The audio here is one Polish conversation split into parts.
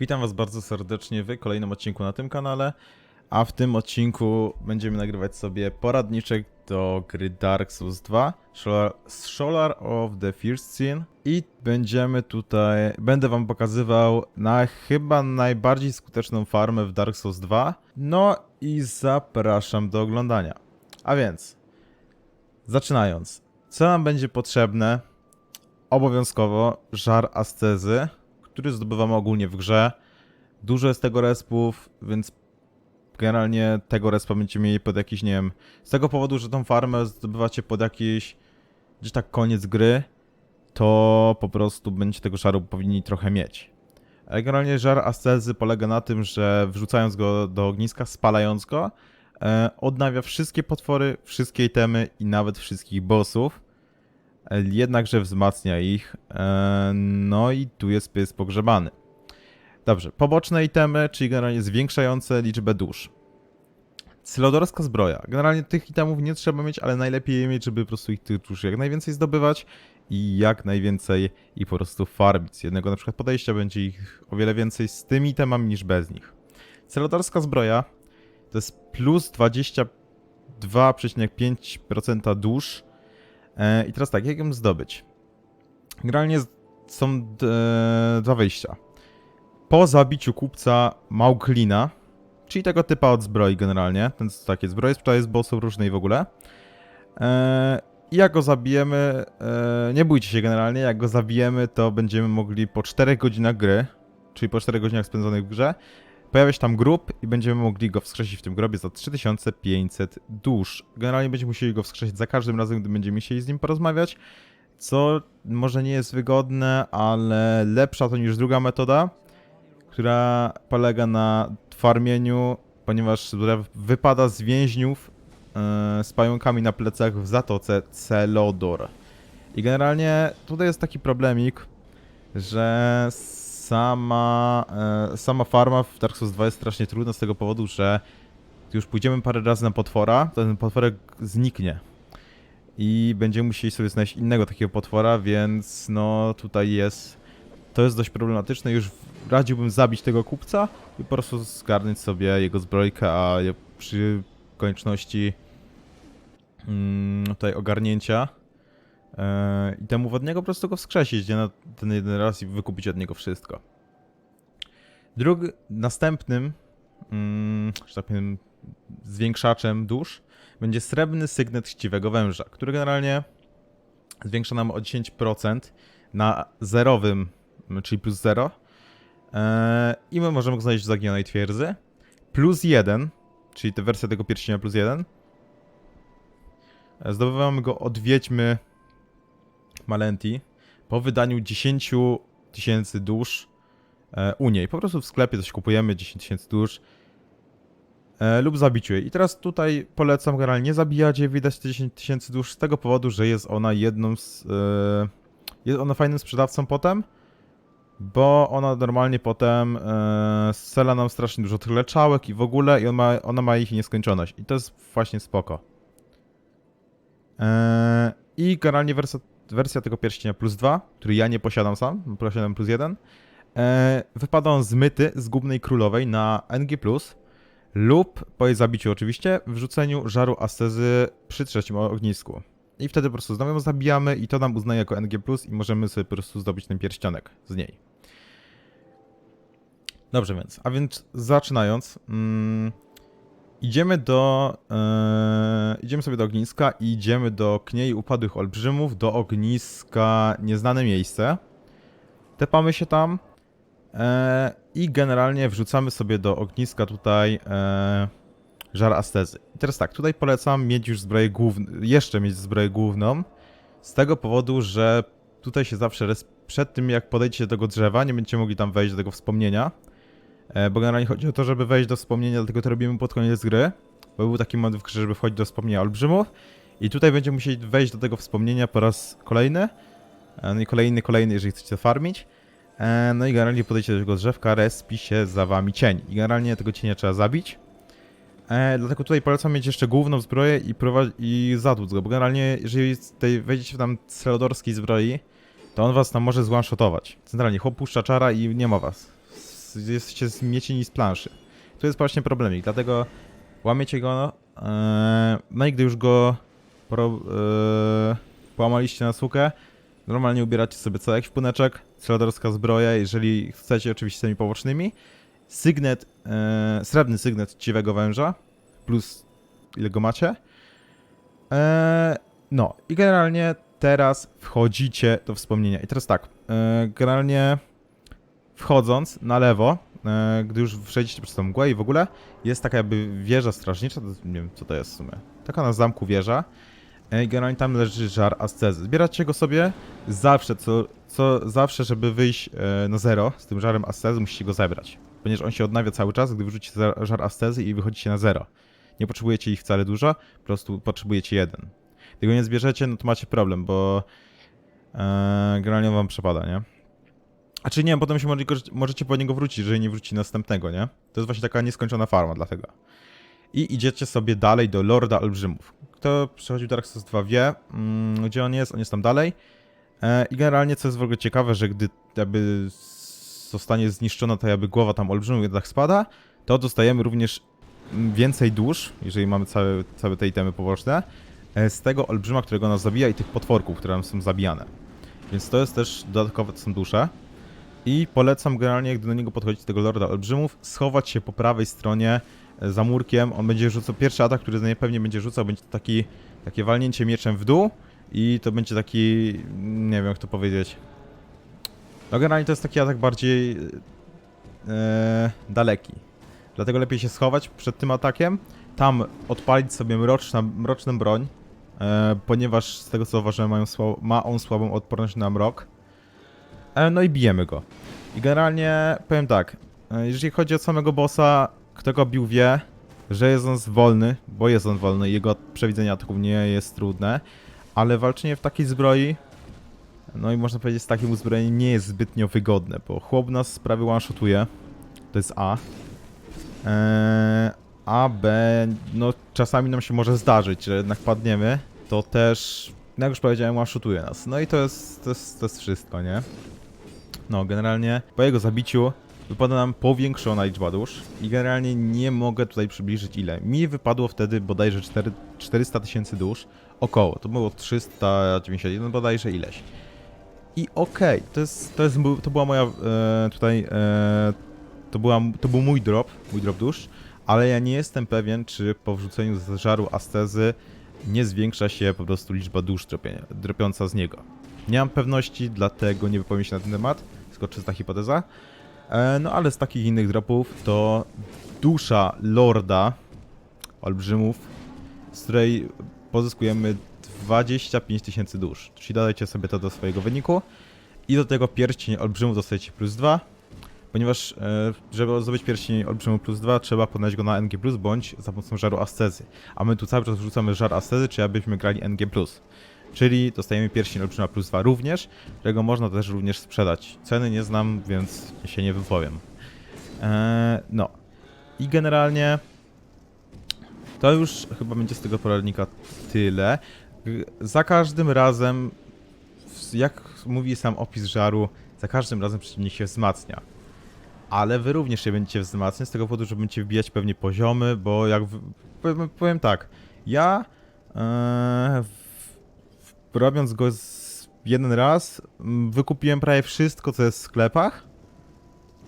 Witam Was bardzo serdecznie w kolejnym odcinku na tym kanale, a w tym odcinku będziemy nagrywać sobie poradniczek do gry Dark Souls 2, Scholar- of the First Sin i będziemy tutaj, będę Wam pokazywał na chyba najbardziej skuteczną farmę w Dark Souls 2, no i zapraszam do oglądania. A więc, zaczynając, co nam będzie potrzebne? Obowiązkowo żar ascezy, który zdobywamy ogólnie w grze. Dużo jest tego respów, więc generalnie tego respa będziecie mieli pod jakiś, nie wiem, z tego powodu, że tą farmę zdobywacie pod jakiś, gdzieś tak koniec gry, to po prostu będziecie tego żaru powinni trochę mieć. Ale generalnie żar ascezy polega na tym, że wrzucając go do ogniska, spalając go, e, odnawia wszystkie potwory, wszystkie itemy i nawet wszystkich bossów jednakże wzmacnia ich. e, No i tu jest pies pogrzebany. Dobrze, poboczne itemy, czyli generalnie zwiększające liczbę dusz. Cylodorska zbroja. Generalnie tych itemów nie trzeba mieć, ale najlepiej je mieć, żeby po prostu ich tych dusz jak najwięcej zdobywać i jak najwięcej i po prostu farmić. Z jednego na przykład podejścia będzie ich o wiele więcej z tymi itemami niż bez nich. Cylodorska zbroja to jest plus 22,5% dusz I teraz tak, jak ją zdobyć? Generalnie są e, dwa wyjścia. Po zabiciu kupca Mauklina, czyli tego typa od zbroi generalnie, ten takie zbroje sprzedaje z bossów różnej w ogóle. E, I jak go zabijemy, e, nie bójcie się generalnie, jak go zabijemy, to będziemy mogli po 4 godzinach gry, czyli po 4 godzinach spędzonych w grze, pojawia się tam grób i będziemy mogli go wskrzesić w tym grobie za 3500 dusz. Generalnie będziemy musieli go wskrzesić za każdym razem, gdy będziemy chcieli z nim porozmawiać, co może nie jest wygodne, ale lepsza to niż druga metoda, która polega na farmieniu, ponieważ wypada z więźniów e, z pająkami na plecach w zatoce Celodor. I generalnie tutaj jest taki problemik, że sama, e, sama farma w Dark Souls 2 jest strasznie trudna z tego powodu, że już pójdziemy parę razy na potwora, to ten potworek zniknie. I będziemy musieli sobie znaleźć innego takiego potwora, więc no tutaj jest. To jest dość problematyczne. Już radziłbym zabić tego kupca i po prostu zgarnąć sobie jego zbrojkę, a przy konieczności mm, tutaj ogarnięcia i temu od niego po prostu go wskrzesić nie, na ten jeden raz i wykupić od niego wszystko. Drugi, następnym, mm, że tak powiem, zwiększaczem dusz będzie srebrny sygnet chciwego węża, który generalnie zwiększa nam o 10% na zerowym, czyli plus 0. Eee, I my możemy go znaleźć w zaginionej twierdzy. Plus 1, czyli ta wersja tego pierścienia plus 1. E, Zdobywamy go od wiedźmy Malenti po wydaniu 10 tysięcy dusz e, u niej. Po prostu w sklepie coś kupujemy, 10 tysięcy dusz e, lub zabiciu jej. I teraz tutaj polecam generalnie nie zabijać jej, wydać te 10 tysięcy dusz z tego powodu, że jest ona jedną z... E, jest ona fajnym sprzedawcą potem, bo ona normalnie potem e, strzela nam strasznie dużo tych leczałek i w ogóle i on ma, ona ma ich nieskończoność. I to jest właśnie spoko. I generalnie wersja, wersja tego pierścienia plus 2, który ja nie posiadam sam, posiadam plus 1, e, wypada on zmyty z Gubnej Królowej na NG+, lub po jej zabiciu oczywiście, wrzuceniu żaru ascezy przy trzecim ognisku. I wtedy po prostu znowu ją zabijamy i to nam uznaje jako NG+, i możemy sobie po prostu zdobyć ten pierścionek z niej. Dobrze więc, a więc zaczynając, mm, idziemy do, e, idziemy sobie do ogniska i idziemy do kniei upadłych olbrzymów, do ogniska nieznane miejsce. Tepamy się tam, E, I generalnie wrzucamy sobie do ogniska tutaj e, żar astezy. I teraz tak, tutaj polecam mieć już zbroję główną, jeszcze mieć zbroję główną, z tego powodu, że tutaj się zawsze przed tym jak podejdziecie do tego drzewa, nie będziecie mogli tam wejść do tego wspomnienia, bo generalnie chodzi o to, żeby wejść do wspomnienia, dlatego to robimy pod koniec gry, bo był taki moment w grze, żeby wchodzić do wspomnienia olbrzymów i tutaj będziemy musieli wejść do tego wspomnienia po raz kolejny, e, no i kolejny, kolejny, jeżeli chcecie farmić. E, No i generalnie podejście do tego drzewka, respi się za wami cień. I generalnie tego cienia trzeba zabić. E, dlatego tutaj polecam mieć jeszcze główną zbroję i, i zatłuc go, bo generalnie jeżeli wejdziecie w tam celodorskiej zbroi, to on was tam może zwanshotować. Centralnie chłop puszcza czara i nie ma was. Jesteście zmiecieni z planszy. Tu jest właśnie problemik, dlatego łamiecie go, e, no i gdy już go pro, e, połamaliście na sukę, normalnie ubieracie sobie cały ekwipuneczek, celadorska zbroja, jeżeli chcecie oczywiście tymi pobocznymi, sygnet, e, srebrny sygnet ciwego węża, plus ile go macie. E, no i generalnie teraz wchodzicie do wspomnienia. I teraz tak, e, generalnie wchodząc na lewo, e, gdy już przejdziecie przez tą mgłę i w ogóle, jest taka jakby wieża strażnicza, nie wiem co to jest w sumie, taka na zamku wieża. E, I generalnie tam leży żar ascezy. Zbieracie go sobie zawsze, co, co zawsze, żeby wyjść e, na zero z tym żarem ascezy, musicie go zebrać. Ponieważ on się odnawia cały czas, gdy wyrzucicie żar ascezy i wychodzicie na zero. Nie potrzebujecie ich wcale dużo, po prostu potrzebujecie jeden. Gdy go nie zbierzecie, no to macie problem, bo generalnie on wam przepada, nie? A czy nie, potem się może, możecie po niego wrócić, jeżeli nie wróci następnego, nie? To jest właśnie taka nieskończona farma dlatego. I idziecie sobie dalej do Lorda Olbrzymów. Kto przechodził Dark Souls 2 wie, mm, gdzie on jest, on jest tam dalej. E, I generalnie, co jest w ogóle ciekawe, że gdy jakby zostanie zniszczona ta jakby głowa tam olbrzymów, jednak spada, to dostajemy również więcej dusz, jeżeli mamy całe, całe te itemy poboczne, e, z tego olbrzyma, którego nas zabija i tych potworków, które nam są zabijane. Więc to jest też dodatkowe, to są dusze. I polecam generalnie, gdy do niego podchodzić, tego Lorda Olbrzymów, schować się po prawej stronie e, za murkiem. On będzie rzucał, pierwszy atak, który najpewniej będzie rzucał, będzie taki, takie walnięcie mieczem w dół i to będzie taki, nie wiem jak to powiedzieć. No generalnie to jest taki atak bardziej e, daleki. Dlatego lepiej się schować przed tym atakiem, tam odpalić sobie mroczna, mroczną broń, e, ponieważ z tego co zauważyłem mają ma on słabą odporność na mrok. E, no i bijemy go. I generalnie powiem tak, e, jeżeli chodzi o samego bossa, kto go bił wie, że jest on wolny, bo jest on wolny jego przewidzenie ataków nie jest trudne, ale walczenie w takiej zbroi, no i można powiedzieć z takim uzbrojeniem nie jest zbytnio wygodne, bo chłop nas prawie one-shotuje, to jest A. Eee, A, B, no czasami nam się może zdarzyć, że jednak padniemy, to też, jak już powiedziałem, one-shotuje nas. No i to jest, to jest, to jest wszystko, nie? No, generalnie po jego zabiciu wypada nam powiększona liczba dusz i generalnie nie mogę tutaj przybliżyć ile. Mi wypadło wtedy bodajże 4, 400 tysięcy dusz, około, to było 391 bodajże ileś. I okej, to jest, to jest, to była moja e, tutaj, e, to, była, to był mój drop, mój drop dusz, ale ja nie jestem pewien, czy po wrzuceniu z żaru astezy nie zwiększa się po prostu liczba dusz dropiąca z niego. Nie mam pewności, dlatego nie wypowiem się na ten temat, tylko czysta hipoteza. E, no ale z takich innych dropów to dusza Lorda Olbrzymów, z której pozyskujemy 25 tysięcy dusz. Czyli dodajcie sobie to do swojego wyniku i do tego pierścień Olbrzymów dostajecie plus 2, ponieważ e, żeby zdobyć pierścień Olbrzymów plus 2 trzeba podać go na NG+, bądź za pomocą żaru ascezy. A my tu cały czas wrzucamy żar ascezy, czy abyśmy grali NG+. Czyli dostajemy pierścień olbrzyma plus 2 również, którego można też również sprzedać. Ceny nie znam, więc się nie wypowiem. Eee, no. I generalnie to już chyba będzie z tego poradnika tyle. Za każdym razem, jak mówi sam opis żaru, za każdym razem przeciwnik się wzmacnia. Ale wy również się będziecie wzmacniać z tego powodu, że będziecie wbijać pewnie poziomy, bo jak... Powiem, tak, ja... W- robiąc go z jeden raz, wykupiłem prawie wszystko, co jest w sklepach.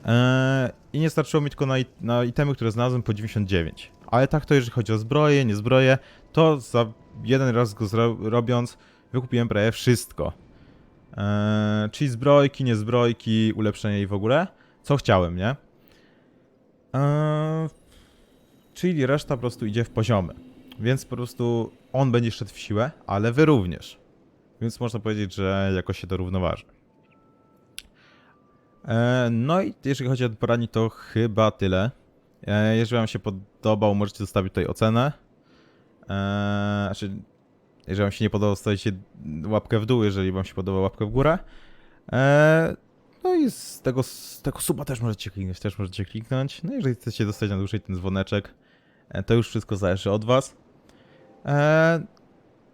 Eee, I nie starczyło mi tylko na, na itemy, które znalazłem po 99. Ale tak to jeżeli chodzi o zbroje, nie zbroje, to za jeden raz go robiąc, wykupiłem prawie wszystko. Eee, czyli zbrojki, niezbrojki, ulepszenia i w ogóle. Co chciałem, nie? Eee, czyli reszta po prostu idzie w poziomy. Więc po prostu on będzie szedł w siłę, ale wy również. Więc można powiedzieć, że jakoś się to równoważy. E, no i jeżeli chodzi o poradnik, to chyba tyle. E, jeżeli wam się podobał, możecie zostawić tutaj ocenę. E, znaczy, jeżeli wam się nie podobał, zostawicie łapkę w dół, jeżeli wam się podoba łapkę w górę. No i z tego, z tego suba też możecie kliknąć, też możecie kliknąć. No jeżeli chcecie dostać na dłużej ten dzwoneczek, to już wszystko zależy od was.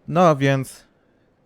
No a więc